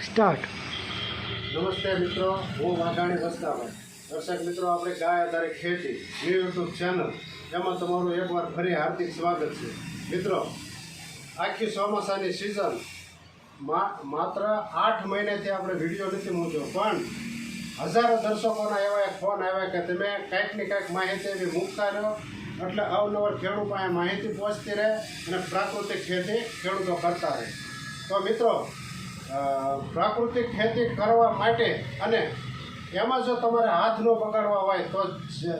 Start. નમસ્તે મિત્રો, હું વાઘાણી વસ્તાભાઈ દર્શક મિત્રો, આપણે ગાય આધારે ખેતી ન્યૂ યુટ્યુબ ચેનલ એમાં તમારું એકવાર ફરી હાર્દિક સ્વાગત છે. મિત્રો, આખી ચોમાસાની સિઝન માત્ર આઠ મહિનેથી આપણે વીડિયો નથી મૂક્યો, પણ હજારો દર્શકોના એવા એક ફોન આવ્યા કે તમે કંઈક ને કાંઈક માહિતી એવી મૂકતા રહો, એટલે અવનવર ખેડૂત પાસે માહિતી પહોંચતી રહે અને પ્રાકૃતિક ખેતી ખેડૂતો કરતા રહે. તો મિત્રો પ્રાકૃતિક ખેતી કરવા માટે અને એમાં જો તમારે હાથ ન બગાડવા હોય તો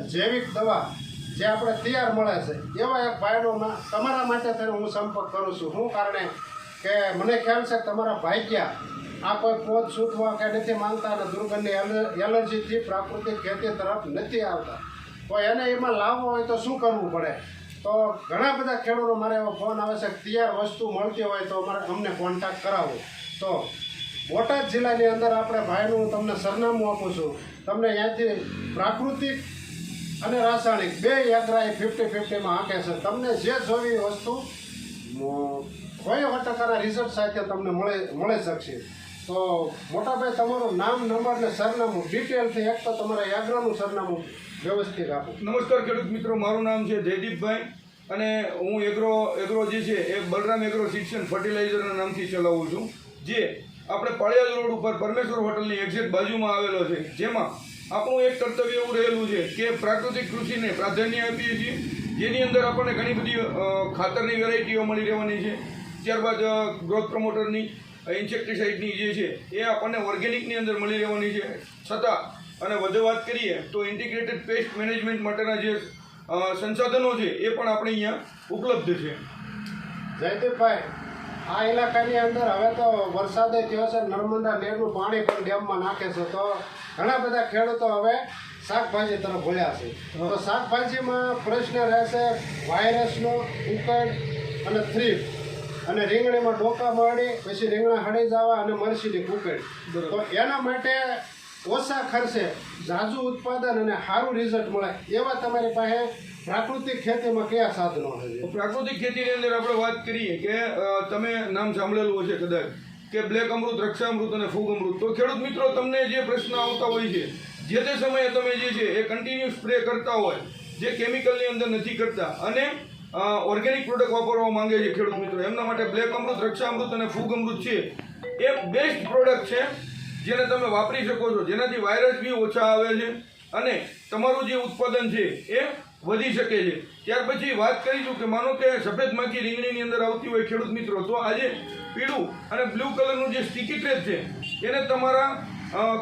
જૈવિક દવા જે આપણે તૈયાર મળે છે, એવા એક ભાઈનો તમારા માટે થઈને હું સંપર્ક કરું છું. શું કારણે કે મને ખ્યાલ છે તમારા તમારા ભાગ્યા આ કોઈ પોત સૂતવા કે નથી માંગતા અને દુર્ગંધની એલ- એલર્જીથી પ્રાકૃતિક ખેતી તરફ નથી આવતા. તો એને એમાં લાવવો હોય તો શું કરવું પડે? તો ઘણા બધા ખેડૂતો મારે એવો ફોન આવે છે તૈયાર વસ્તુ મળતી હોય તો અમારે અમને કોન્ટેક્ટ કરાવો. તો બોટાદ જિલ્લાની અંદર આપણે ભાઈનું તમને સરનામું આપું છું. તમને અહીંયાથી પ્રાકૃતિક અને રાસાયણિક બે યાત્રાએ ફિફ્ટી ફિફ્ટીમાં આંકે છે. તમને જે જોવી એ વસ્તુ કોઈ ટકાના રિઝલ્ટ સાથે તમને મળે, મળી શકશે. તો મોટાભાઈ, તમારું નામ નંબર ને સરનામું ડિટેલથી એક તો તમારા યાત્રાનું સરનામું વ્યવસ્થિત આપો. નમસ્કાર ખેડૂત મિત્રો, મારું નામ છે જયદીપભાઈ અને હું એગ્રો એગ્રો જે છે એ બલરામ એગ્રો શિક્ષણ ફર્ટિલાઇઝરના નામથી ચલાવું છું. જે આપણે પાળિયાદ રોડ ઉપર પરમેશ્વર હોટલની એક્ઝેક્ટ બાજુમાં આવેલો છે, જેમાં આપણું એક કર્તવ્ય એવું રહેલું છે કે પ્રાકૃતિક કૃષિને પ્રાધાન્ય આપીએ છીએ. જેની અંદર આપણને ઘણી બધી ખાતરની વેરાયટીઓ મળી રહેવાની છે. ત્યારબાદ ગ્રોથ પ્રમોટરની ઇન્સેક્ટિસાઇડની જે છે, એ આપણને ઓર્ગેનિકની અંદર મળી રહેવાની છે. છતાં, અને વધુ વાત કરીએ, તો ઇન્ટિગ્રેટેડ પેસ્ટ મેનેજમેન્ટ માટેના જે સંસાધનો છે, એ પણ આપણે અહીંયા ઉપલબ્ધ છે. જયદીપભાઈ આ ઇલાકાની અંદર હવે તો વરસાદે થયો છે નર્મદા નેરનું પાણી પણ ડેમમાં નાખે છે. તો ઘણા બધા ખેડૂતો હવે શાકભાજી તરફ વળ્યા છે. તો શાકભાજીમાં પ્રશ્ન રહેશે વાયરસનો ઉકળ અને થ્રીપ. અને રીંગણીમાં ડોકા મળી પછી રીંગણા હળી જવા અને મરસીની કુકડ તો એના માટે ઓછા ખર્ચે ઝાઝુ ઉત્પાદન અને સારું રિઝલ્ટ મળે એવા તમારી પાસે પ્રાકૃતિક ખેતીમાં કયા સાધનો છે? પ્રાકૃતિક ખેતીની અંદર આપણે વાત કરીએ કે તમે નામ સાંભળેલું હશે કદાચ, કે બ્લેક અમૃત રક્ષામૃત અને ફૂગ અમૃત. તો ખેડૂત મિત્રો, તમને જે પ્રશ્ન આવતા હોય છે, જે તે સમયે તમે જે છે એ કન્ટિન્યુ સ્પ્રે કરતા હોય, જે કેમિકલની અંદર નથી કરતા અને ઓર્ગેનિક પ્રોડક્ટ વાપરવા માંગે છે ખેડૂત મિત્રો. એમના માટે બ્લેક અમૃત રક્ષામૃત અને ફૂગ અમૃત છે. એ બેસ્ટ પ્રોડક્ટ છે. જેને તમે વાપરી શકો છો, જેનાથી વાયરસ બી ઓછા આવે છે અને તમારું જે ઉત્પાદન છે એ વધી શકે છે. ત્યાર પછી વાત કરીશું કે માનો કે સફેદ માખી રીંગણીની અંદર આવતી હોય ખેડૂત મિત્રો, તો આજે પીળું અને બ્લુ કલરનું જે સ્ટીકી ટ્રેપ છે, એને તમારા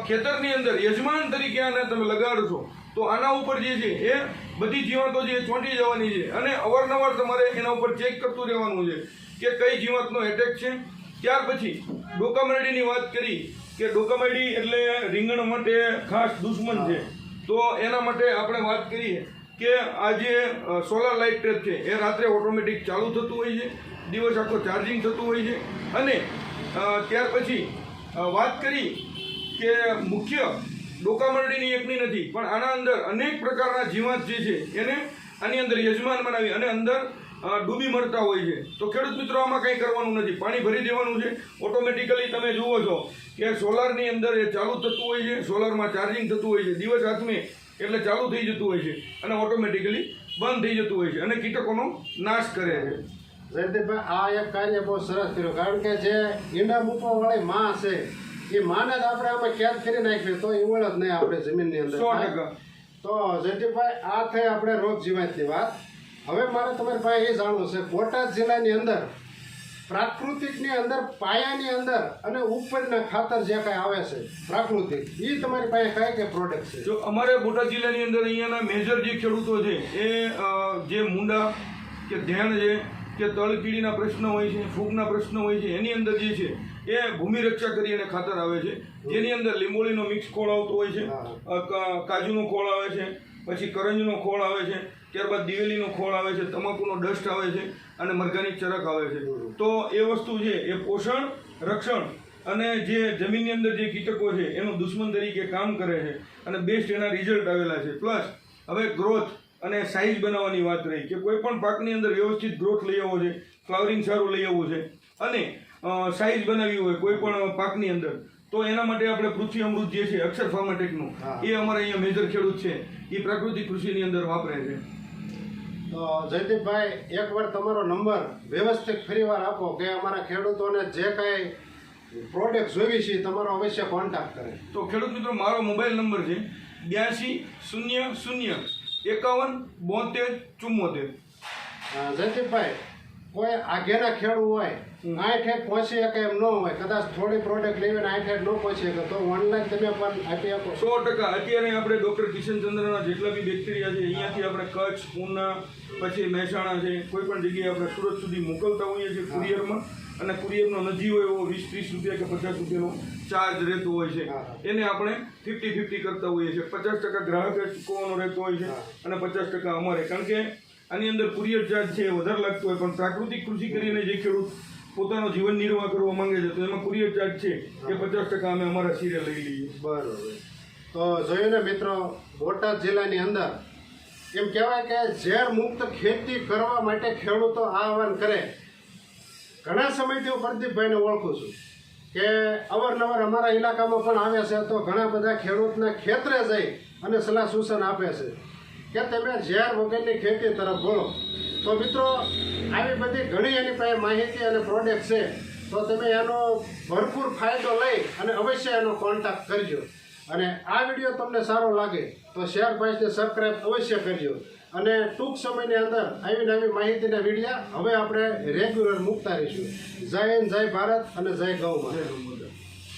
ખેતરની અંદર યજમાન તરીકે આને તમે લગાડશો તો આના ઉપર જે છે એ બધી જીવાતો જે ચોંટી જવાની છે અને અવારનવાર તમારે એના ઉપર ચેક કરતું રહેવાનું છે કે કઈ જીવાતનો એટેક છે. ત્યાર પછી ડોકામરડીની વાત કરી કે ડોકામરડી એટલે રીંગણ માટે ખાસ દુશ્મન છે. તો એના માટે આપણે વાત કરીએ કે આ જે સોલાર લાઇટ ટ્રેપ છે, એ રાત્રે ઓટોમેટિક ચાલુ થતું હોય છે, દિવસ આખો ચાર્જિંગ થતું હોય છે. અને ત્યાર પછી વાત કરી કે મુખ્ય ડોકામરડીની એકની નથી, પણ આના અંદર અનેક પ્રકારના જીવાત જે છે, એને આની અંદર યજમાન બનાવી અને અંદર ડૂબી મરતા હોય છે. તો ખેડૂત મિત્રો આમાં કંઈ કરવાનું નથી. પાણી ભરી દેવાનું છે. ઓટોમેટિકલી તમે જુઓ છો કે સોલારની અંદર એ ચાલુ થતું હોય છે. સોલારમાં ચાર્જિંગ થતું હોય છે. દિવસ હાથમે એટલે ચાલુ થઈ જતું હોય છે. અને ઓટોમેટિકલી બંધ થઈ જતું હોય છે. અને કીટકોનો નાશ કરે છે. જયદીપભાઈ આ એક કાર્ય બહુ સરસ કર્યું. કારણ કે જે ઈંડા મૂકવાવાળી માં છે એ માને જ આપણે આમાં કેદ કરી નાખીએ. તો ઈવળ જ નહીં આપણે જમીનની અંદર. સો ટકા. તો જયંતિભાઈ આ થઈ આપણે રોગ જીવાતની વાત. હવે મારે તમારી પાસે એ જાણવું છે બોટાદ જિલ્લાની અંદર પ્રાકૃતિકની અંદર પાયાની અંદર અને ઉપરના ખાતર જે કાંઈ આવે છે પ્રાકૃતિક એ તમારી પાસે કઈ કઈ પ્રોડક્ટ છે? જો અમારે બોટાદ જિલ્લાની અંદર અહીંયાના મેજર જે ખેડૂતો છે એ જે મુંડા કે ધ્યાન છે કે તળકીડીના પ્રશ્ન હોય છે ફૂગના પ્રશ્ન હોય છે એની અંદર જે છે એ ભૂમિ રક્ષા કરી અને ખાતર આવે છે. જેની અંદર લીંબોળીનો મિક્સ ખોળ આવતો હોય છે કાજુનો ખોળ આવે છે પછી કરંજનો ખોળ આવે છે ત્યારબાદ દિવેલીનો ખોળ આવે છે તમાકુનો ડસ્ટ આવે છે અને મરઘાની ચરક આવે છે. તો એ વસ્તુ છે એ પોષણ રક્ષણ અને જે જમીનની અંદર જે કીટકો છે એનો દુશ્મન તરીકે કામ કરે છે અને બેસ્ટ એના રિઝલ્ટ આવેલા છે. પ્લસ હવે ગ્રોથ અને સાઇઝ બનાવવાની વાત રહી કે કોઈ પણ પાકની અંદર વ્યવસ્થિત ગ્રોથ લઈ આવવો છે ફ્લાવરિંગ સારું લઈ આવવું છે અને સાઈઝ બનાવવી હોય કોઈ પણ પાકની અંદર તો એના માટે આપણે પૃથ્વી અમૃત જે છે અક્ષર ફાર્માટેકનું. એ અમારે અહીંયા મેજર ખેડૂત છે એ પ્રાકૃતિક કૃષિની અંદર વાપરે છે. જયદીપભાઈ એકવાર તમારો નંબર વ્યવસ્થિત ફરીવાર આપો કે અમારા ખેડૂતોને જે કાંઈ પ્રોડક્ટ જોઈવી છે તમારો અવશ્ય કોન્ટેક્ટ કરે. તો ખેડૂત મિત્રો મારો મોબાઈલ નંબર છે બ્યાસી શૂન્ય શૂન્ય એકાવન બોતેર ચુમ્મોતેર જયદીપભાઈ કોઈ આગેના ખેડૂ હોય આઠે પહોંચી શકે એમ ન હોય. કદાચ થોડી પ્રોડક્ટ લઈને આઠે ન પહોંચી શકે. તો ઓનલાઈન તમે પણ આપી આપો સો ટકા. અત્યારે આપણે ડોક્ટર કિશનચંદ્રના જેટલા બી બેક્ટેરિયા છે અહીંયાથી આપણે કચ્છ પૂના પછી મહેસાણા છે કોઈ પણ જગ્યાએ આપણે સુરત સુધી મોકલતા હોઈએ છીએ કુરિયરમાં. અને કુરિયરનો નજી હોય એવો વીસ ત્રીસ રૂપિયા કે પચાસ રૂપિયાનો ચાર્જ રહેતો હોય છે. એને આપણે ફિફ્ટી ફિફ્ટી કરતા હોઈએ છીએ. પચાસ ટકા ગ્રાહકે ચૂકવવાનો રહેતો હોય છે અને પચાસ ટકા અમારે. કારણ કે આની અંદર કુરિયર ચાર્જ છે વધારે લાગતો હોય, પણ પ્રાકૃતિક કૃષિ કરીને જે ખેડૂત પોતાનો જીવન નિર્વાહ કરવા માંગે છે, તો એમાં કુરિયર ચાર્જ છે, એ પચાસ ટકા અમે અમારા શિરે લઈ લઈએ. બરાબર. તો જોયું ને મિત્રો, બોટાદ જિલ્લાની અંદર એમ કહેવાય કે ઝેર મુક્ત ખેતી કરવા માટે ખેડૂતો આહવાન કરે. ઘણા સમયથી હું પ્રદીપભાઈને ઓળખું છું કે અવારનવાર અમારા ઇલાકામાં પણ આવે છે, તો ઘણા બધા ખેડૂતના ખેતરે જઈ અને સલાહ સૂચન આપે છે. કે તમે ઝેર વગરની ખેતી તરફ વળો તો મિત્રો, આવી બધી ઘણી એની પાસે માહિતી અને પ્રોડક્ટ છે, તો તમે એનો ભરપૂર ફાયદો લઈ અને અવશ્ય એનો કોન્ટેક્ટ કરજો. અને આ વીડિયો તમને સારો લાગે, તો શેર ભાઈને સબસ્ક્રાઈબ અવશ્ય કરજો. અને ટૂંક સમયની અંદર આવી નવી માહિતીના વિડીયા હવે આપણે રેગ્યુલર મૂકતા રહીશું. જય હિન્દ, જય ભારત અને જય ગૌ.